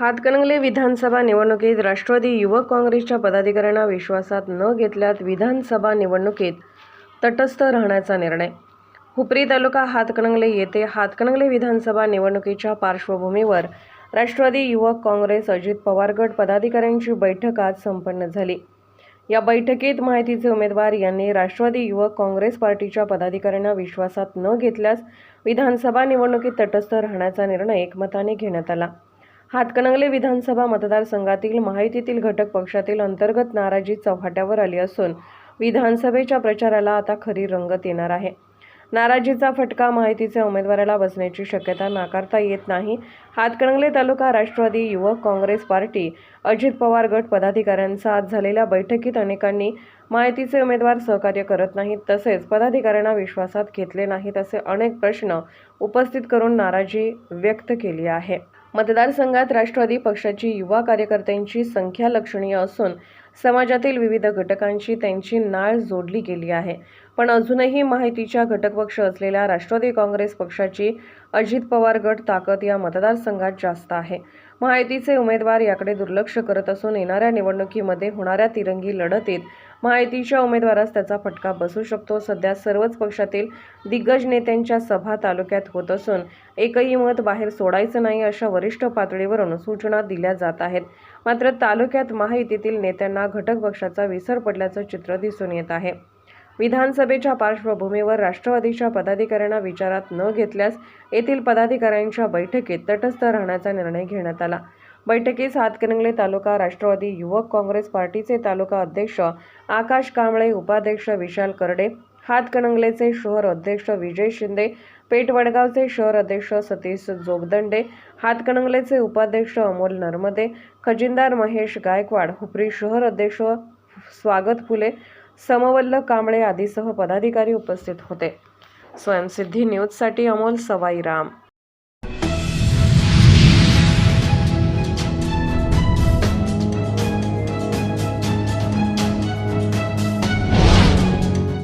हातकणंगले विधानसभा निवडणुकीत राष्ट्रवादी युवक काँग्रेसच्या पदाधिकाऱ्यांना विश्वासात न घेतल्यात विधानसभा निवडणुकीत तटस्थ राहण्याचा निर्णय. हुपरी तालुका हातकणंगले येथे हातकणंगले विधानसभा निवडणुकीच्या पार्श्वभूमीवर राष्ट्रवादी युवक काँग्रेस अजित पवार गट पदाधिकाऱ्यांची बैठक आज संपन्न झाली. या बैठकीत माहितीचे उमेदवार यांनी राष्ट्रवादी युवक काँग्रेस पार्टीच्या पदाधिकाऱ्यांना विश्वासात न घेतल्यास विधानसभा निवडणुकीत तटस्थ राहण्याचा निर्णय एकमताने घेण्यात आला. हातकणंगले विधानसभा मतदारसंघातील माहितीतील घटक पक्षातील अंतर्गत नाराजी चव्हाट्यावर आली असून विधानसभेच्या प्रचाराला आता खरी रंगत येणार आहे. नाराजीचा फटका माहितीच्या उमेदवाराला बसण्याची शक्यता नाकारता येत नाही. हातकणंगले तालुका राष्ट्रवादी युवक काँग्रेस पार्टी अजित पवार गट पदाधिकाऱ्यांचा आज झालेल्या बैठकीत अनेकांनी माहितीचे उमेदवार सहकार्य करत नाहीत तसेच पदाधिकाऱ्यांना विश्वासात घेतले नाहीत असे अनेक प्रश्न उपस्थित करून नाराजी व्यक्त केली आहे. मतदारसंघात राष्ट्रवादी पक्षाची युवा कार्यकर्त्यांची संख्या लक्षणीय असून समाजातील विविध घटकांची त्यांची नाळ जोडली गेली आहे. पण अजूनही माहितीच्या घटक पक्ष असलेल्या राष्ट्रवादी काँग्रेस पक्षाची अजित पवार गट ताकद या मतदारसंघात जास्त आहे. माहितीचे उमेदवार याकडे दुर्लक्ष करत असून येणाऱ्या निवडणुकीमध्ये होणाऱ्या तिरंगी लढतीत माहितीच्या उमेदवारास त्याचा फटका बसू शकतो. सध्या सर्वच पक्षातील दिग्गज नेत्यांच्या सभा तालुक्यात होत असून एकही मत बाहेर सोडायचं नाही अशा वरिष्ठ पातळीवरून सूचना दिल्या जात आहेत. मात्र तालुक्यात महायुतीतील नेत्यांना घटक पक्षाचा विसर पडल्याचं चित्र दिसून येत आहे. विधानसभेच्या पार्श्वभूमीवर राष्ट्रवादीच्या पदाधिकाऱ्यांना विचारात न घेतल्यास येथील पदाधिकाऱ्यांच्या बैठकीत तटस्थ राहण्याचा निर्णय घेण्यात आला. बैठकीस हातकणंगले तालुका राष्ट्रवादी युवक काँग्रेस पार्टीचे तालुका अध्यक्ष आकाश कांबळे उपाध्यक्ष विशाल करडे हातकणंगलेचे शहर अध्यक्ष विजय शिंदे पेठवडगावचे शहर अध्यक्ष सतीश जोगदंडे हातकणंगलेचे उपाध्यक्ष अमोल नर्मदे खजिनदार महेश गायकवाड हुपरी शहर अध्यक्ष स्वागत फुले समवल्ल कांबळे आदीसह पदाधिकारी उपस्थित होते. स्वयंसिद्धी न्यूजसाठी अमोल सवाई राम